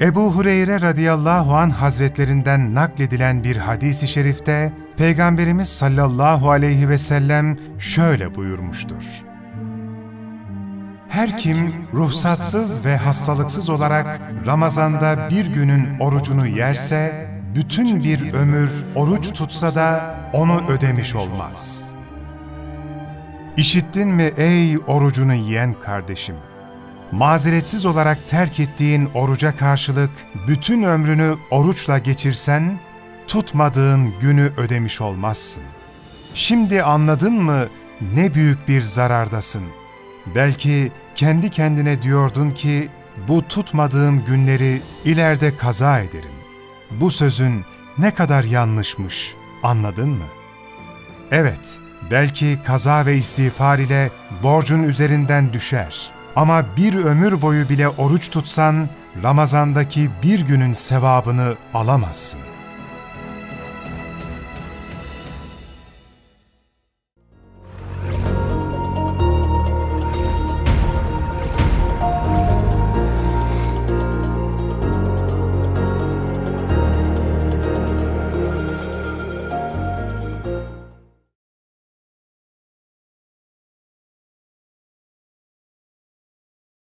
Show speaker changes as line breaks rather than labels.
Ebu Hureyre radıyallahu an hazretlerinden nakledilen bir hadisi şerifte Peygamberimiz sallallahu aleyhi ve sellem şöyle buyurmuştur. Her kim ruhsatsız ve hastalıksız olarak Ramazan'da bir günün orucunu yerse, bütün bir ömür oruç tutsa da onu ödemiş olmaz. İşittin mi ey orucunu yiyen kardeşim? Mazeretsiz olarak terk ettiğin oruca karşılık bütün ömrünü oruçla geçirsen, tutmadığın günü ödemiş olmazsın. Şimdi anladın mı ne büyük bir zarardasın? Belki kendi kendine diyordun ki, bu tutmadığım günleri ileride kaza ederim. Bu sözün ne kadar yanlışmış, anladın mı? Evet, belki kaza ve istiğfar ile borcun üzerinden düşer. Ama bir ömür boyu bile oruç tutsan, Ramazandaki bir günün sevabını alamazsın.